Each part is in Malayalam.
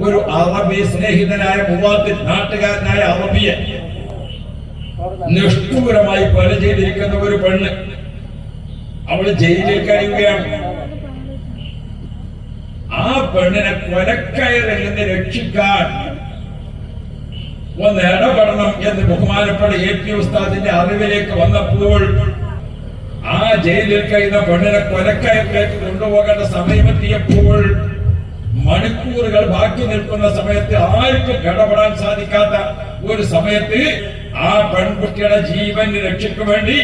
ഒരു അറബി സ്നേഹിതനായ മുവാത്തിൽ നാട്ടുകാരനായ അറബിയെ നിഷ്ഠൂരമായി കൊല ചെയ്തിരിക്കുന്ന ഒരു പെണ്ണ് അവൾ ജയിലിൽ കഴിയുകയാണ്. ആ പെണ്ണിനെ കൊലക്കയറിൽ നിന്ന് രക്ഷിക്കാൻ ഒന്ന് ഇടപെടണം എന്ന് ബഹുമാനപ്പെട്ട എ പി ഉസ്താദിന്റെ അറിവിലേക്ക് വന്നപ്പോൾ ആ ജയിലിൽ കഴിയുന്ന പെണ്ണിനെ കൊലക്കയറിലേക്ക് കൊണ്ടുപോകേണ്ട സമയമെത്തിയപ്പോൾ മണിക്കൂറുകൾ ബാക്കി നിൽക്കുന്ന സമയത്ത് ആർക്കും ഇടപെടാൻ സാധിക്കാത്ത ഒരു സമയത്ത് ആ പെൺകുട്ടിയുടെ ജീവൻ രക്ഷയ്ക്ക് വേണ്ടി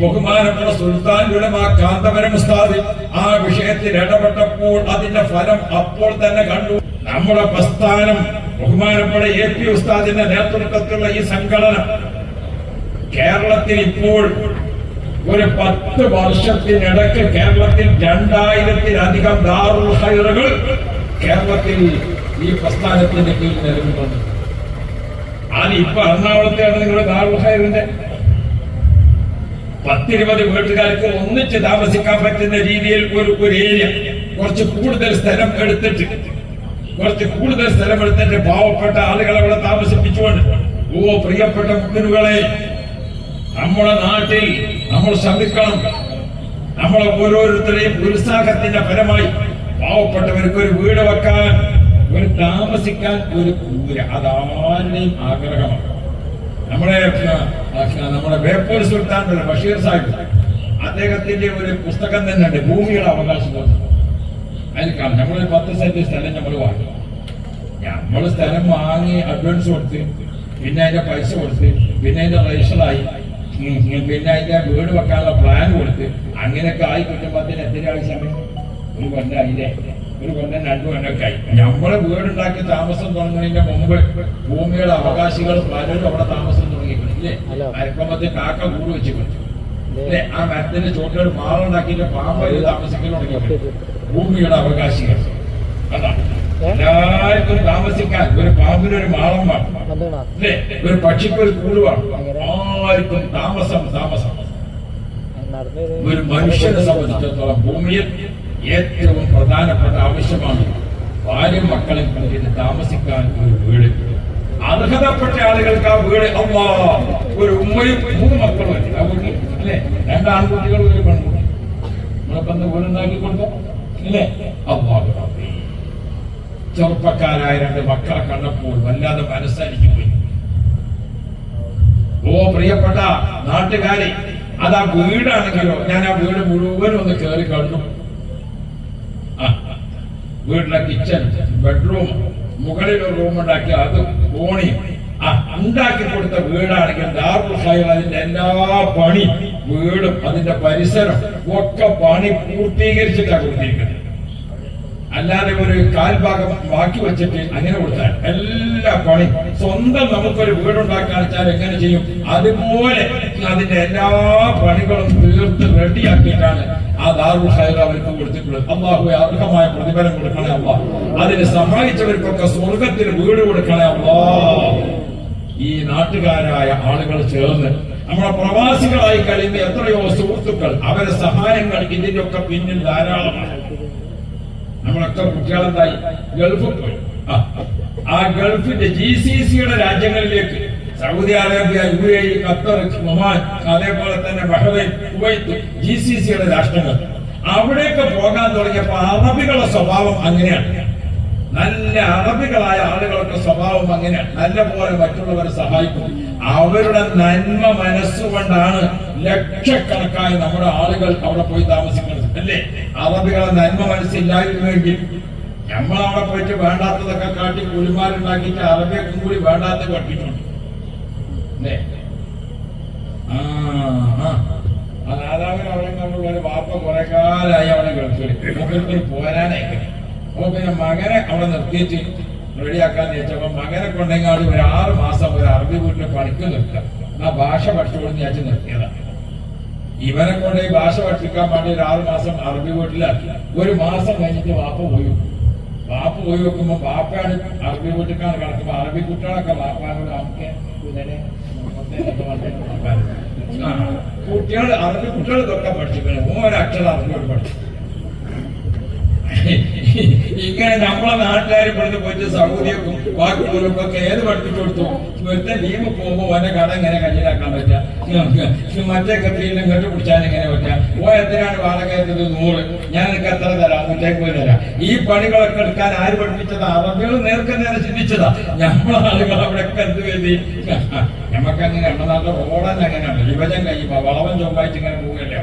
ബഹുമാനപ്പെട്ട സുൽത്താൻ ആ കാന്തപരം ഉസ്താദ് ആ വിഷയത്തിൽ ഇടപെട്ടപ്പോൾ അതിന്റെ ഫലം അപ്പോൾ തന്നെ കണ്ടു. നമ്മുടെ പ്രസ്ഥാനം ബഹുമാനപ്പെട്ട എ പി ഉസ്താദിന്റെ നേതൃത്വത്തിലുള്ള ഈ സംഘടന കേരളത്തിൽ ഇപ്പോൾ ഒരു പത്ത് വർഷത്തിനിടയ്ക്ക് കേരളത്തിൽ രണ്ടായിരത്തിലധികം ദാറുൽ ഹൈറുകൾ കേരളത്തിൽ ഈ പ്രസ്ഥാനത്തിന്റെ കീഴിൽ നിലവിലുണ്ട് അത് ഇപ്പൊ എറണാകുളത്തെയാണ് നിങ്ങളുടെ ദാർവഹായറിന്റെ പത്തിരുപത് വീട്ടുകാർക്ക് ഒന്നിച്ച് താമസിക്കാൻ പറ്റുന്ന രീതിയിൽ ഒരു ഒരു ഏരിയ കുറച്ച് കൂടുതൽ സ്ഥലം എടുത്തിട്ട് കുറച്ച് കൂടുതൽ സ്ഥലം എടുത്തിട്ട് പാവപ്പെട്ട ആളുകളെ അവിടെ താമസിപ്പിച്ചുകൊണ്ട് ഓ പ്രിയപ്പെട്ട മുക്കിനുകളെ നമ്മുടെ നാട്ടിൽ നമ്മൾ ശ്രമിക്കണം നമ്മളെ ഓരോരുത്തരെയും ഉത്സാഹത്തിന്റെ ഫലമായി പാവപ്പെട്ടവർക്ക് ഒരു വീട് വെക്കാൻ ഒരു താമസിക്കാൻ ഒരു കൂര അതാരുടെയും ആഗ്രഹമാണ്. നമ്മുടെ നമ്മുടെ ബേപ്പൂർ സുൽത്താൻ ബഷീർ സാഹിബ്. അദ്ദേഹത്തിന്റെ ഒരു പുസ്തകം തന്നെ ഉണ്ട് ഭൂമിയുടെ അവകാശം അതിൽ നമ്മളൊരു പത്ത് സെന്റ് സ്ഥലം നമ്മൾ വാങ്ങി. നമ്മൾ സ്ഥലം വാങ്ങി അഡ്വാൻസ് കൊടുത്ത് പിന്നെ അതിന്റെ പൈസ കൊടുത്ത് പിന്നെ അതിന്റെ റജിസ്റ്ററായി പിന്നെ അതിന്റെ വീട് വെക്കാനുള്ള പ്ലാൻ കൊടുത്ത് അങ്ങനെയൊക്കെ ആയി കിട്ടുമ്പോൾ അതിന് എത്ര സമയം ഒരു കൊല്ലായില്ലേ ഒരു കൊല്ലം രണ്ടു കൊല്ലമൊക്കെ ആയി നമ്മൾ വീടുണ്ടാക്കി താമസം തുടങ്ങുന്നതിന്റെ മുമ്പ് ഭൂമിയുടെ അവകാശികൾ പലരും അവിടെ താമസം തുടങ്ങിയിട്ടില്ലേ അരക്കമ്പത്തിൽ കാക്ക കൂട് വെച്ച് അല്ലെ അല്ലേ ആ മരത്തിന്റെ ചോട്ടിൽ മാളുണ്ടാക്കിയിട്ട് പാമ്പയിൽ താമസിക്കാൻ തുടങ്ങി ഭൂമിയുടെ അവകാശികൾ. അതാണ് എല്ലാവർക്കും താമസിക്കാൻ ഒരു പാമ്പിന് ഒരു മാളം വേണം. അല്ലേ ഒരു പക്ഷിക്കൊരു കൂട് വേണം. ആർക്കും താമസം താമസം. ഒരു മനുഷ്യനെ സംബന്ധിച്ചിടത്തോളം ഭൂമിയിൽ ഏറ്റവും പ്രധാനപ്പെട്ട ആവശ്യമാണ് ഭാര്യ മക്കളെ കണ്ടിട്ട് താമസിക്കാൻ ഒരു വീട്. അർഹതപ്പെട്ട ആളുകൾക്ക് ആ വീട് അമ്മാ ഒരു ഉമ്മയും മൂന്ന് മക്കളും അല്ലേ? രണ്ട് ആൺകുട്ടികളും ഒരു പെൺകുട്ടി നമ്മളൊക്കെ വീട് ഉണ്ടാക്കി കൊടുക്കാം അല്ലേ? റബ്ബേ. ചെറുപ്പക്കാരായ രണ്ട് മക്കളെ കണ്ടപ്പോൾ വല്ലാതെ മനസ്സരിച്ചു പോയി. ഓ പ്രിയപ്പെട്ട നാട്ടുകാരെ അത് ആ വീടാണെങ്കിലോ? ഞാൻ ആ വീട് മുഴുവനും ഒന്ന് കയറി കണ്ടു വീട്ടിലെ കിച്ചൺ ബെഡ്റൂം മുകളിൽ ഒരു റൂം ഉണ്ടാക്കി അത് കോണി ഉണ്ടാക്കി കൊടുത്ത വീടാണെങ്കിൽ ഖൈർ അതിന്റെ എല്ലാ പണി വീടും അതിന്റെ പരിസരം ഒക്കെ പണി പൂർത്തീകരിച്ചിട്ടാണ് കൊടുത്തിരിക്കുന്നത്. അല്ലാതെ ഒരു കാൽഭാഗം ബാക്കി വെച്ചിട്ട് അങ്ങനെ കൊടുത്താൽ എല്ലാ പണി സ്വന്തം നമുക്കൊരു വീടുണ്ടാക്കാൻ വെച്ചാൽ എങ്ങനെ ചെയ്യും? അതുപോലെ അതിന്റെ എല്ലാ പണികളും തീർത്ത് റെഡിയാക്കിയിട്ടാണ് ആ ദാറുൽ ഹൈദർ അവർക്ക് കൊടുത്തിട്ടുള്ളത്. അള്ളാഹു അർഹമായ പ്രതിഫലം കൊടുക്കണേ അള്ളാ. അതിന് സഹായിച്ചവർക്കൊക്കെ സ്വർഗത്തിൽ വീട് കൊടുക്കണേ അള്ളാ. ഈ നാട്ടുകാരായ ആളുകൾ ചേർന്ന് നമ്മളെ പ്രവാസികളായി കഴിയുന്ന എത്രയോ സുഹൃത്തുക്കൾ അവരെ സഹായങ്ങൾ ഇതിന്റെ ഒക്കെ പിന്നിൽ ധാരാളമാണ്. നമ്മളൊക്കെ കുട്ടികളെന്തായി? ഗൾഫിൽ പോയി. ആ, ഗൾഫിന്റെ ജി സി സിയുടെ രാജ്യങ്ങളിലേക്ക് Saudi Arabia U A Qatar Oman അതേപോലെ തന്നെ ബഹ്റൈൻ കുവൈത്ത് ജി സി സിയുടെ രാഷ്ട്രങ്ങൾ. അവിടേക്ക് പോകാൻ തുടങ്ങിയപ്പോ അറബികളുടെ സ്വഭാവം അങ്ങനെയാണ്. നല്ല അറബികളായ ആളുകളുടെ സ്വഭാവം അങ്ങനെയാണ്. നല്ല പോലെ മറ്റുള്ളവരെ സഹായിക്കും. അവരുടെ നന്മ മനസ്സുകൊണ്ടാണ് ലക്ഷക്കണക്കായ നമ്മുടെ ആളുകൾ അവിടെ പോയി താമസിക്കുന്നത്. അല്ലേ? അറബികളെ നന്മ മനസ്സില്ലായിരുന്നുവെങ്കിൽ നമ്മൾ അവിടെ പോയിട്ട് വേണ്ടാത്തതൊക്കെ കാട്ടി കുലിമാരുണ്ടാക്കിയിട്ട് അറബിയക്കും കൂടി വേണ്ടാത്ത പഠിപ്പിച്ചുണ്ട് അല്ലേ? ആ നേതാവിന് അവിടെ കണ്ടുള്ള ഒരു വാപ്പ കുറെ കാലമായി അവിടെ ഗൾഫിൽ. ഗൾഫിൽ പോരാനായി അപ്പൊ പിന്നെ മകനെ അവിടെ നിർത്തിയിട്ട് റെഡിയാക്കാന്ന് ചോദിച്ചപ്പോ മകനെ കൊണ്ടെങ്കിൽ ഒരു ആറ് മാസം ഒരു അറബി വീട്ടിൽ പണിക്ക് നിർത്തുക. ആ ഭാഷ പഠിച്ചു കൊടുത്ത് ഞാൻ നിർത്തിയതാണ് ഇവനെ കൊണ്ട് ഈ ഭാഷ പഠിപ്പിക്കാൻ വേണ്ടി ഒരു ആറ് മാസം അറബി വീട്ടിലാക്കി. ഒരു മാസം കഴിഞ്ഞിട്ട് വാപ്പ പോയി. വാപ്പ പോയി വെക്കുമ്പോ വാപ്പയാണ് അറബി വീട്ടിലാണ് കിടക്കുമ്പോ അറബി കുട്ടികളൊക്കെ വാപ്പാനോട് കുട്ടികൾ അറബി കുട്ടികൾ ഇതൊക്കെ പഠിച്ചിട്ടുണ്ട് മൂന്നര അക്ഷരം അറബിയോട് പഠിച്ചു ഇങ്ങനെ നമ്മളെ നാട്ടുകാർ ഇവിടുന്ന് പോയിട്ട് സൗദിയക്കും ബാക്കി ഒക്കെ ഏത് പഠിപ്പിച്ചു കൊടുത്തോ? ഇവിടുത്തെ ലീവ് പോകുമ്പോ ഓന്റെ കട ഇങ്ങനെ കയ്യിലാക്കാൻ പറ്റുക മറ്റേ കത്തിയിലും കെട്ടി പിടിച്ചാൽ ഇങ്ങനെ പറ്റുക ഓ എത്രയാണ് വാടകയത്തത് നൂറ്? ഞാൻ നിനക്ക് എത്ര തരാം? നൂറ്റേക്ക് തരാം. ഈ പണികളൊക്കെ എടുക്കാൻ ആര് പഠിപ്പിച്ചതാ? അറബികൾ നേർക്ക് നേരെ ചിന്തിച്ചതാ. നമ്മളെ ആളുകൾ അവിടെ ഒക്കെ എന്ത് വേണ്ടി നമുക്ക് അങ്ങനെ നമ്മുടെ റോഡന്നെ അങ്ങനെയാണ്. വിഭജം കഴിയുമ്പോ വളവൻ ചൊമ്പായിട്ട് ഇങ്ങനെ പോവുകയല്ലേ?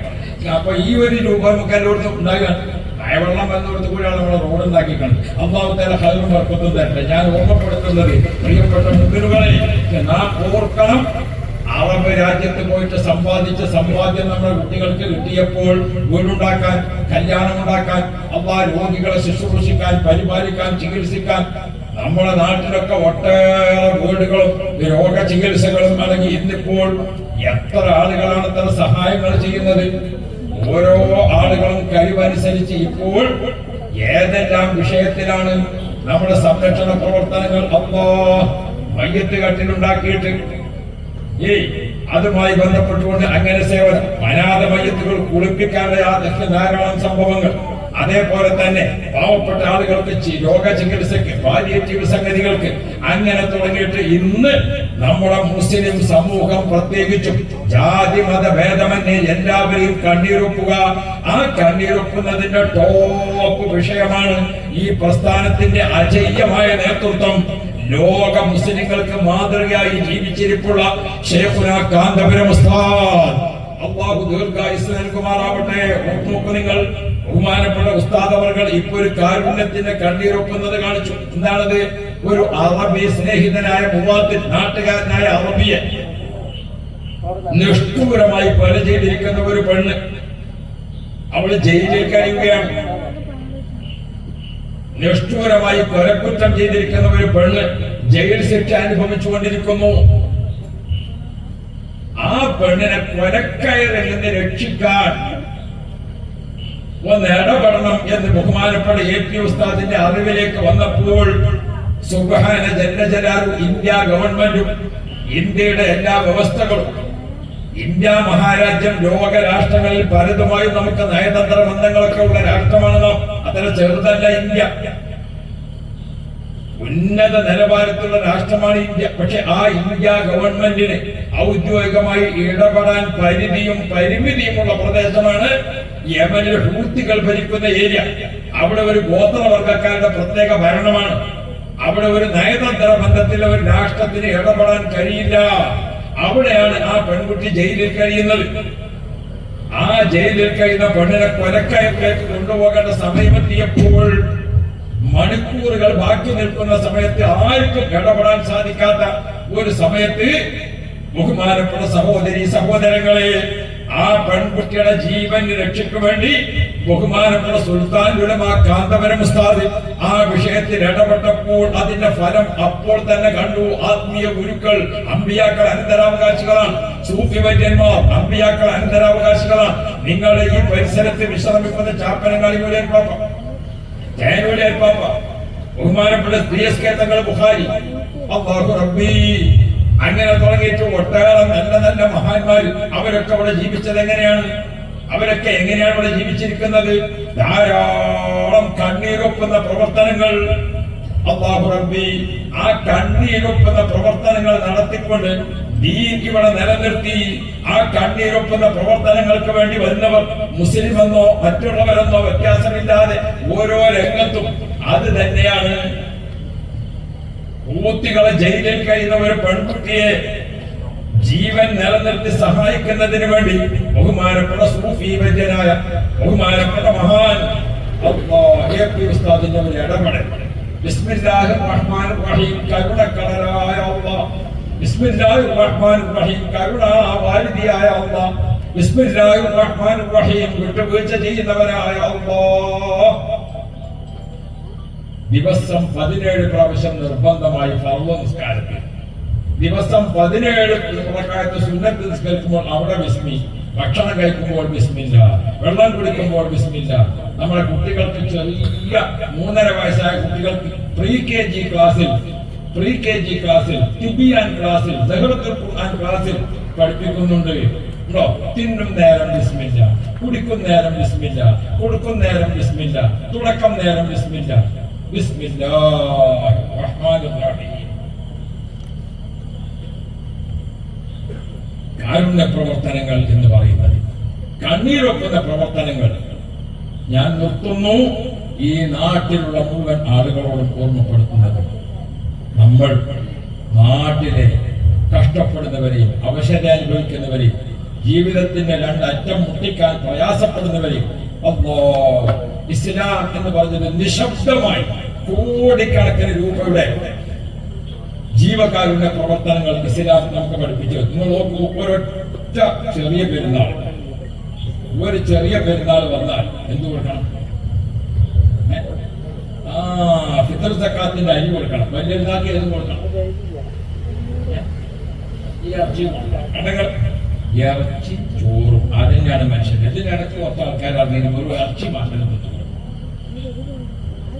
അപ്പൊ ഈ ഒരു രൂപ നമുക്ക് എല്ലായിടത്തും ഉണ്ടാകുകയാണ് മഴവെള്ളം വന്നിടത്ത് കൂടിയാണ് നമ്മൾ റോഡ് ഉണ്ടാക്കി കണ്ടത് അള്ളാഹുത്തേല ഹൈറും വർക്കത്തും തരട്ടെ. ഞാൻ ഓർമ്മപ്പെടുത്തുന്നത് പ്രിയപ്പെട്ട മുതിരുകളെ നാം ഓർക്കണം. അറബ് രാജ്യത്ത് പോയിട്ട് സമ്പാദിച്ച സമ്പാദ്യം നമ്മുടെ കുട്ടികൾക്ക് കിട്ടിയപ്പോൾ വീടുണ്ടാക്കാൻ കല്യാണം ഉണ്ടാക്കാൻ അള്ളാ രോഗികളെ ശുശ്രൂഷിക്കാൻ പരിപാലിക്കാൻ ചികിത്സിക്കാൻ നമ്മുടെ നാട്ടിലൊക്കെ ഒട്ടേറെ വീടുകളും രോഗ ചികിത്സകളും അടങ്ങി ഇന്നിപ്പോൾ എത്ര ആളുകളാണ് ഇത്ര സഹായങ്ങൾ ചെയ്യുന്നത്? ഓരോ ആളുകളും കഴിവനുസരിച്ച് ഇപ്പോൾ ഏതെല്ലാം വിഷയത്തിലാണ് നമ്മുടെ സംരക്ഷണ പ്രവർത്തനങ്ങൾ അപ്പോ മയ്യത്ത് കട്ടിലുണ്ടാക്കിയിട്ട്? ഏയ് അതുമായി ബന്ധപ്പെട്ടുകൊണ്ട് അങ്ങനെ സേവനം. അനാഥ മയ്യത്തുകൾ കുളിപ്പിക്കാനുള്ള ധാരാളം സംഭവങ്ങൾ. അതേപോലെ തന്നെ പാവപ്പെട്ട ആളുകൾക്ക് രോഗ ചികിത്സക്ക് പാലിയേറ്റീവ് സംഗതികൾക്ക് അങ്ങനെ തുടങ്ങിയിട്ട് ഇന്ന് നമ്മുടെ മുസ്ലിം സമൂഹം പ്രത്യേകിച്ചും ജാതി മത ഭേദമന്യേ എല്ലാവരെയും കണ്ണീരൊപ്പുക. ആ കണ്ണീരൊപ്പുന്നതിന്റെ ടോപ്പ് വിഷയമാണ് ഈ പ്രസ്ഥാനത്തിന്റെ അജയ്യമായ നേതൃത്വം. ലോക മുസ്ലിങ്ങൾക്ക് മാതൃകയായി ജീവിച്ചിരിപ്പുള്ള ഷേഖുന കാന്തപുരം അള്ളാഹു ദീർഘായുസ് നൽകുമാറാവട്ടെ. നോക്കൂ നിങ്ങൾ. ബഹുമാനപ്പെട്ട ഉസ്താദ് അവർകൾ ഇപ്പൊ ഒരു കാരുണ്യത്തിന്റെ കണ്ണീരൊപ്പുന്നത് കാണിച്ചു. എന്താണത്? ഒരു അറബി സ്നേഹിതനായ മുവാത്തിൽ നാട്ടുകാരനായ അറബിയെ നിഷ്ഠൂരമായി കൊല ചെയ്തിരിക്കുന്ന ഒരു പെണ്ണ്. അവൾ ജയിലിൽ കഴിയുകയാണ് നിഷ്ഠൂരമായി കൊലക്കുറ്റം ചെയ്തിരിക്കുന്ന ഒരു പെണ്ണ് ജയിൽ ശിക്ഷ അനുഭവിച്ചു കൊണ്ടിരിക്കുന്നു ആ പെണ്ണിനെ കൊലക്കയറിൽ നിന്ന് രക്ഷിക്കാൻ ഒന്ന് ഇടപെടണം എന്ന് ബഹുമാനപ്പെട്ട എ പി ഉസ്താദിന്റെ അറിവിലേക്ക് വന്നപ്പോൾ സുബഹാന ജനജലാലും ഇന്ത്യ ഗവൺമെന്റും ഇന്ത്യയുടെ എല്ലാ വ്യവസ്ഥകളും ഇന്ത്യ മഹാരാജ്യം ലോക രാഷ്ട്രങ്ങളിൽ പലതുമായി നമുക്ക് നയതന്ത്ര ബന്ധങ്ങളൊക്കെ ഉള്ള രാഷ്ട്രമാണ് നാം അത്ര ചെറുതല്ല ഇന്ത്യ. ഉന്നത നിലവാരത്തിലുള്ള രാഷ്ട്രമാണ് ഇന്ത്യ. പക്ഷെ ആ ഇന്ത്യ ഗവൺമെന്റിന് ഔദ്യോഗികമായി ഇടപെടാൻ പരിധിയും പരിമിതിയുമുള്ള പ്രദേശമാണ് യമനിൽ ഹൂത്തികൾ ഭരിക്കുന്ന ഏരിയ. അവിടെ ഒരു ഗോത്രവർഗക്കാരുടെ പ്രത്യേക ഭരണമാണ്. അവിടെ ഒരു നയതന്ത്ര ബന്ധത്തിൽ ഒരു രാഷ്ട്രത്തിന് ഇടപെടാൻ കഴിയില്ല. അവിടെയാണ് ആ പെൺകുട്ടി ജയിലിൽ കഴിയുന്നത്. ആ ജയിലിൽ കഴിയുന്ന പെണ്ണിനെ കൊലക്കയത്തിലേക്ക് കൊണ്ടുപോകേണ്ട സമയമെത്തിയപ്പോൾ മണിക്കൂറുകൾ ബാക്കി നിൽക്കുന്ന സമയത്ത് ആർക്കും ഇടപെടാൻ സാധിക്കാത്ത ഒരു സമയത്ത് ബഹുമാനപ്പെട്ട സഹോദരി സഹോദരങ്ങളെ ആ പെൺകുട്ടിയുടെ ജീവൻ രക്ഷയ്ക്ക് വേണ്ടി ബഹുമാനമുള്ള സുൽത്താൻ ആ കാന്തപരം ഉസ്താദ് ആ വിഷയത്തിൽ ഇടപെട്ടപ്പോൾ അതിന്റെ ഫലം അപ്പോൾ തന്നെ കണ്ടു. ആത്മീയ ഗുരുക്കൾ അമ്പിയാക്കൾ അനന്തരാവകാശികളാണ്. സൂഫി വൈദ്യന്മാർ അമ്പിയാക്കൾ അനന്തരാവകാശികളാണ്. നിങ്ങളുടെ ഈ പരിസരത്ത് വിശ്രമിക്കുന്ന ചാപ്പനങ്ങളി പോലെ ഏർപ്പാപ്പ. അൽപ്പാപ്പ ബഹുമാനപ്പെട്ട സ്ത്രീയസ്കേതങ്ങൾ തങ്ങൾ ബുഖാരി. അള്ളാഹു റബ്ബി. അങ്ങനെ തുടങ്ങിയിട്ട് ഒട്ടേറെ നല്ല നല്ല മഹാന്മാർ അവരൊക്കെ അവിടെ ജീവിച്ചത് എങ്ങനെയാണ്? അവരൊക്കെ എങ്ങനെയാണ് ഇവിടെ ജീവിച്ചിരിക്കുന്നത്? ധാരാളം കണ്ണീരൊപ്പുന്ന പ്രവർത്തനങ്ങൾ അള്ളാഹു റബ്ബി ആ കണ്ണീരൊപ്പുന്ന പ്രവർത്തനങ്ങൾ നടത്തിക്കൊണ്ട് ഇവിടെ നിലനിർത്തി. ആ കണ്ണീരൊപ്പുന്ന പ്രവർത്തനങ്ങൾക്ക് വേണ്ടി വരുന്നവർ മുസ്ലിം എന്നോ മറ്റുള്ളവരെന്നോ വ്യത്യാസമില്ലാതെ ഓരോ രംഗത്തും. അത് തന്നെയാണ് ഊത്തികളെ ജയിലിൽ കഴിയുന്ന ഒരു പെൺകുട്ടിയെ ജീവൻ നിലനിർത്തി സഹായിക്കുന്നതിന് വേണ്ടി ബഹുമാനപ്പെട്ട സൂഫി വൈദ്യനായ ബഹുമാനപ്പെട്ട മഹാൻ ചെയ്യുന്നവരായ റഹീം റഹീം റഹീം ദിവസം പതിനേഴ് പ്രാവശ്യം നിർബന്ധമായി ഫർവ നിസ്കാരത്തിൽ. ദിവസം പതിനേഴ് പ്രകാരത്ത് സുന്നത്ത് നിസ്കരിക്കുമ്പോൾ അവിടെ വിസ്മി ഭക്ഷണം കഴിക്കുമ്പോൾ വിസ്മില്ല വെള്ളം കുടിക്കുമ്പോൾ വിസ്മില്ല നമ്മുടെ കുട്ടികൾക്ക് ചെറിയ മൂന്നര വയസ്സായ കുട്ടികൾക്ക് പ്രീ കെ ജി ക്ലാസ്സിൽ പ്രീ കെ ജി ക്ലാസ്സിൽ തിബിയാൻ ക്ലാസ്സിൽ ഖുർആൻ ക്ലാസ്സിൽ പഠിപ്പിക്കുന്നുണ്ട്. തിന്നും നേരം വിസ്മില്ല കുടിക്കും നേരം വിസ്മില്ല കൊടുക്കും നേരം വിസ്മില്ല തുടക്കം നേരം ബിസ്മില്ല الله الرحمن റഹീം കാരുണ്യ പ്രവർത്തനങ്ങൾ എന്ന് പറയുന്നത്. കണ്ണീരൊക്കുന്ന പ്രവർത്തനങ്ങൾ. ഞാൻ നിർത്തുന്നു ഈ നാട്ടിലുള്ള മുഴുവൻ ആളുകളോടും ഓർമ്മപ്പെടുത്തുന്നത്. നമ്മൾ നാട്ടിലെ കഷ്ടപ്പെടുന്നവരെയും അവശത അനുഭവിക്കുന്നവരെയും ജീവിതത്തിന്റെ രണ്ടറ്റം മുട്ടിക്കാൻ പ്രയാസപ്പെടുന്നവരെയും അല്ലോ ഇസ്ലാം എന്ന് പറഞ്ഞത് നിശബ്ദമായി കോടിക്കണക്കിന് രൂപയുടെ ജീവകാരുണ്യ പ്രവർത്തനങ്ങൾ ഇസ്ലാം നമുക്ക് പഠിപ്പിച്ചു. നിങ്ങൾ നോക്കൂ ഒരൊറ്റ ചെറിയ പെരുന്നാൾ. ഒരു ചെറിയ പെരുന്നാൾ വന്നാൽ എന്ത് കൊടുക്കണം? ആ ഫിത്തർ സക്കാത്തിന്റെ അരി കൊടുക്കണം. വലിയ പെരുന്നാൾക്ക് ഏത് കൊടുക്കണം? ഈ ഇറച്ചി ചോറും. അതിനാണ് മനുഷ്യൻ? ഇതിനിടയ്ക്ക് കുറച്ച് ആൾക്കാർ അറിഞ്ഞാൽ ഒരു ഇറച്ചി തിന്നു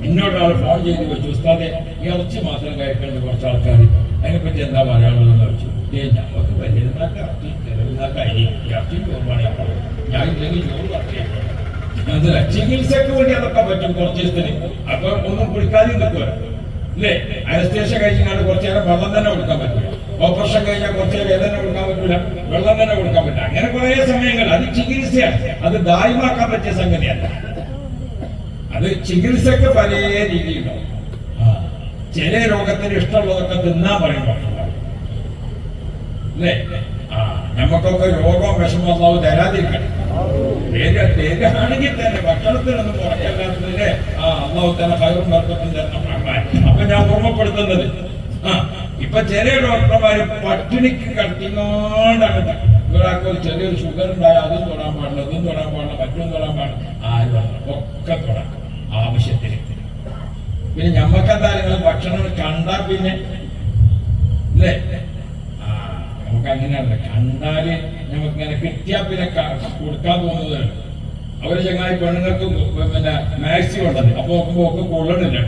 എന്നോടൊരാൾ ഫോൺ ചെയ്ത് വെച്ചു ഉസ്താദെ ഇറച്ചി മാത്രം കഴിക്കേണ്ട കുറച്ച് ആൾക്കാർ അതിനെപ്പറ്റി എന്താ പറയാനുള്ളതെന്ന് ഏ ഞങ്ങൾക്ക് വലിയതാക്ക ഇറച്ചി ചികിത്സക്ക് വേണ്ടി അതൊക്കെ പറ്റും കുറച്ച് ദിവസത്തിന്. അപ്പൊ ഒന്നും കുടിക്കാതെ അല്ലേ അനസ്തേഷ കഴിച്ചാൽ കുറച്ച് നേരം വെള്ളം തന്നെ കൊടുക്കാൻ പറ്റില്ല ഓപ്പറേഷൻ കഴിഞ്ഞാൽ കുറച്ച് നേരം വേദന കൊടുക്കാൻ പറ്റില്ല വെള്ളം തന്നെ കൊടുക്കാൻ പറ്റില്ല. അങ്ങനെ കുറേ സമയങ്ങൾ. അത് ചികിത്സയാണ്. അത് ദായമാക്കാൻ പറ്റിയ സംഗതിയല്ല. അത് ചികിത്സക്ക് പല രീതിയിലുണ്ടാവും ചില രോഗത്തിന് ഇഷ്ടമുള്ളതൊക്കെ തിന്നാൻ പറയും ഡോക്ടർമാർ നമുക്കൊക്കെ രോഗം വിഷമമാവും തരാതിരിക്കണം ആണെങ്കിൽ തന്നെ ഭക്ഷണത്തിനൊന്നും കുറയ്ക്കല്ലാത്തതിന്റെ ആ അള്ളാഹു തന്നെ കയറും വർക്കത്തും. അപ്പൊ ഞാൻ ഓർമ്മപ്പെടുത്തുന്നത് ഇപ്പൊ ചില ഡോക്ടർമാര് പട്ടിണിക്ക് കടത്തിങ്ങോണ്ടാണ് ഒരാൾക്ക് ഒരു ചെറിയൊരു ഷുഗർ ഉണ്ടായാൽ അതും തൊടാൻ പാടില്ല ഇതും തൊടാൻ പാടില്ല മറ്റും തൊടാൻ പാടില്ല ആരും ഒക്കെ തൊടാം പിന്നെ ഞമ്മക്കെന്താ നിങ്ങൾ ഭക്ഷണം കണ്ടാ പിന്നെ അല്ലേ ആ നമുക്ക് അങ്ങനെയല്ല. കണ്ടാൽ നമുക്ക് ഇങ്ങനെ കിട്ടിയാ പിന്നെ കൊടുക്കാൻ പോകുന്നതാണ് അവർ ചങ്ങായി പെണ്ണുങ്ങൾക്ക് പിന്നെ മാക്സി കൊണ്ടത് അപ്പൊ നോക്കുമ്പോ ഒക്കെ കൊള്ളണില്ല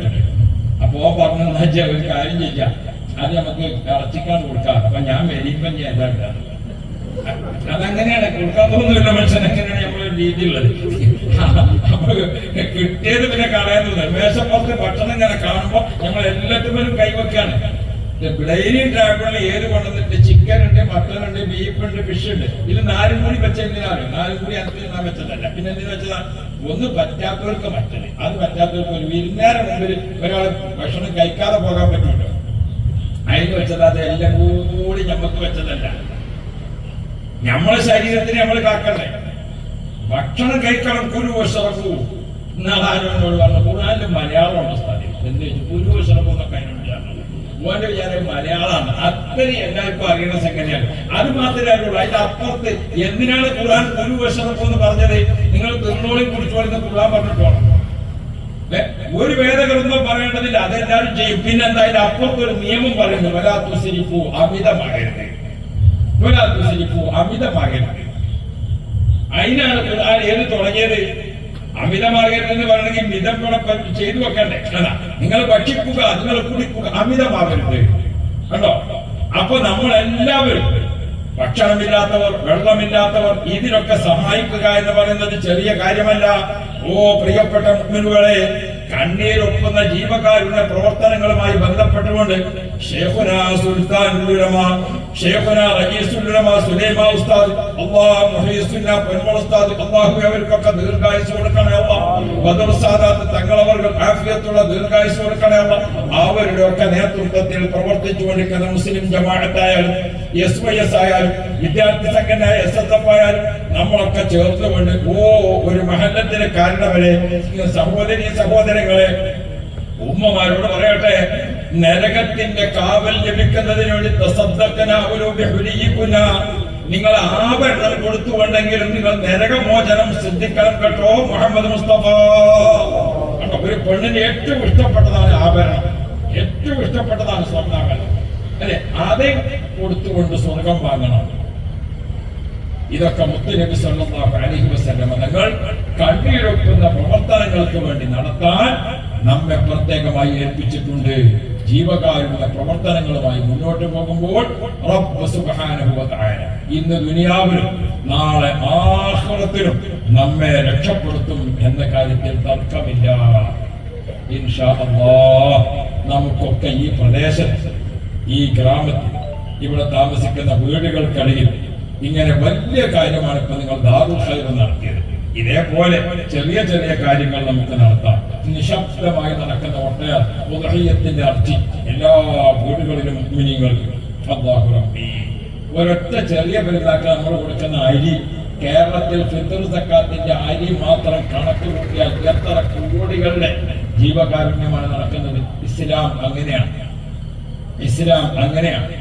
അപ്പോ പറഞ്ഞു വെച്ചാൽ ഒരു കാര്യം ചെയ്യാം. അത് നമുക്ക് ഇറച്ചിക്കാൻ കൊടുക്കാം. അപ്പൊ ഞാൻ വരുമ്പോ ഞാൻ എന്താ ഇടാന്ന്?" അതങ്ങനെയാണ്. കൊടുക്കാൻ തോന്നുന്നില്ല മനുഷ്യൻ. അങ്ങനെയാണ് രീതിയുള്ളത് അപ്പൊ കിട്ടിയത് പിന്നെ കളയുന്നത് മേശപ്പുറത്ത് ഭക്ഷണം ഇങ്ങനെ കാണുമ്പോ നമ്മൾ എല്ലാത്തിനും കൈവെക്കാണ്. ഡെയിലി ട്രാവലിൽ ഏത് കൊണ്ടുവന്നിട്ട് ചിക്കൻ ഉണ്ട് മട്ടൻ ഉണ്ട് ബീഫ് ഉണ്ട് ഫിഷ് ഉണ്ട്. ഇത് നാലും കൂടി വെച്ച എന്തിനാണ് നാലും കൂടി അത്ര ഞാൻ വെച്ചതല്ല. പിന്നെ എന്തിനാ വെച്ചതാ? ഒന്ന് പറ്റാത്തവർക്ക് മറ്റത്. അത് പറ്റാത്തവർക്ക് ഒരു വിരുന്നേരം മുമ്പിൽ ഒരാൾ ഭക്ഷണം കഴിക്കാതെ പോകാൻ പറ്റുമല്ലോ അതിന് വെച്ചത് അത് എല്ലാം കൂടി ഞമ്മക്ക് വെച്ചതല്ല. നമ്മളെ ശരീരത്തിന് നമ്മൾ കാക്കണ്ടേ? ഭക്ഷണം കഴിക്കണം കുരുവശറക്കൂ എന്നാലോട് ആരോട് പറഞ്ഞു ഖുർആാനിൽ മലയാളമാണ് സ്ഥലം. എന്ത് കുരുവശറക്കൂ എന്നൊക്കെ വിചാരണം ഓന്റെ വിചാരം മലയാളമാണ്. അത്രയും എല്ലാവർക്കും അറിയുന്ന സംഗതിയാണ്. അത് മാത്രമേ അറിയുള്ളൂ. അതിന്റെ അപ്പുറത്ത് എന്തിനാണ് ഖുർആൻ കുരുവശറക്കൂ എന്ന് പറഞ്ഞത്? നിങ്ങൾ കുറിച്ച് കുടിച്ചോളിന്ന് ഖുർആൻ പറഞ്ഞിട്ടോണം? ഒരു വേദഗ്രന്ഥം പറയേണ്ടതില്ല. അതെല്ലാവരും ചെയ്യും. പിന്നെ എന്താ? അതിന്റെ അപ്പുറത്ത് ഒരു നിയമം പറയുന്നു വലാത്തുസിരിപ്പു അമിതമാകരുത്. വലാത്തുസിരിപ്പു അമിതമാകരുത്. അതിനാണ് ഏത് തുടങ്ങിയത്? അമിതമാകരുത് എന്ന് പറയണമെങ്കിൽ മിതം ചെയ്തു വെക്കണ്ടേ? അതാ നിങ്ങൾ ഭക്ഷിക്കുക നിങ്ങൾ കുടിക്കുക അമിതമാകരുത് കണ്ടോ? അപ്പൊ നമ്മൾ എല്ലാവരും ഭക്ഷണമില്ലാത്തവർ വെള്ളമില്ലാത്തവർ ഇതിനൊക്കെ സഹായിക്കുക എന്ന് പറയുന്നത് ചെറിയ കാര്യമല്ല. ഓ പ്രിയപ്പെട്ട മുഗ്മിനുകളെ കണ്ണീരൊപ്പുന്ന ജീവകാരുടെ പ്രവർത്തനങ്ങളുമായി ബന്ധപ്പെട്ടുകൊണ്ട് ഷേഖുന ഉസ്താദ് ഉസ്താദ് അവർക്കൊക്കെ ദീർഘായുസ് കൊടുക്കണേ ആഫിയത്തുള്ള ദീർഘായുസ് കൊടുക്കണേ അവരുടെ ഒക്കെ നേതൃത്വത്തിൽ പ്രവർത്തിച്ചുകൊണ്ടിരിക്കുന്ന മുസ്ലിം ജമാഅത്തായാലും എസ് വൈ എസ് ആയാലും വിദ്യാർത്ഥി സംഘടന എസ് എസ് എഫ് ആയാലും നമ്മളൊക്കെ ചേർന്നുകൊണ്ട് ഓ ഒരു മഹല്ലത്തിന് കാരണവരെ സഹോദരി സഹോദരങ്ങളെ ഉമ്മമാരോട് പറയട്ടെ നരകത്തിന്റെ കാവൽ ലഭിക്കുന്നതിന് വേണ്ടി ബിഹുലിയികുന. നിങ്ങൾ ആഭരണം കൊടുത്തുകൊണ്ടെങ്കിലും നിങ്ങൾ നരകമോചനം ശ്രദ്ധിക്കണം കേട്ടോ മുഹമ്മദ് മുസ്തഫ. ഒരു പെണ്ണിന് ഏറ്റവും ഇഷ്ടപ്പെട്ടതാണ് ആഭരണം. ഏറ്റവും ഇഷ്ടപ്പെട്ടതാണ് സ്വർണാഭരണം. അല്ലെ? അത് കൊടുത്തുകൊണ്ട് സ്വർഗം വാങ്ങണം. ഇതൊക്കെ മുത്തുനബി സല്ലല്ലാഹു അലൈഹി വസല്ലം തങ്ങൾ കണ്ണീരൊക്കുന്ന പ്രവർത്തനങ്ങൾക്ക് വേണ്ടി നടത്താൻ നമ്മെ പ്രത്യേകമായി ഏൽപ്പിച്ചിട്ടുണ്ട്. ജീവകാരുണ്യ പ്രവർത്തനങ്ങളുമായി മുന്നോട്ട് പോകുമ്പോൾ റബ്ബ് സുബ്ഹാനഹു വ തആല ഇന്ന് ദുനിയാവിലും നാളെ ആഖിറത്തിലും നമ്മെ രക്ഷപ്പെടുത്തും എന്ന കാര്യത്തിൽ തർക്കമില്ല. ഇൻഷാ അല്ലാഹ് നമുക്കൊക്കെ ഈ പ്രദേശത്ത് ഈ ഗ്രാമത്തിൽ ഇവിടെ താമസിക്കുന്ന വീടുകൾക്കിടയിൽ ഇങ്ങനെ വലിയ കാര്യമാണ് ഇപ്പൊ നിങ്ങൾ ഖൈർ നടത്തിയത്. ഇതേപോലെ ചെറിയ ചെറിയ കാര്യങ്ങൾ നമുക്ക് നടത്താം. നിശബ്ദമായി നടക്കുന്ന ഒട്ടേറെ ഉദഹീയത്തിന്റെ എല്ലാ വീടുകളിലും റബ്ബി. ഒരൊറ്റ ചെറിയ പെരുന്നാക്ക് നമ്മൾ കൊടുക്കുന്ന അരി കേരളത്തിൽ ഫിത്തർ സക്കാത്തിന്റെ അരി മാത്രം കണക്ക് കൂട്ടിയാൽ എത്ര കോടികളുടെ ജീവകാരുണ്യമാണ് നടക്കുന്നത്. ഇസ്ലാം അങ്ങനെയാണ്. ഇസ്ലാം അങ്ങനെയാണ്.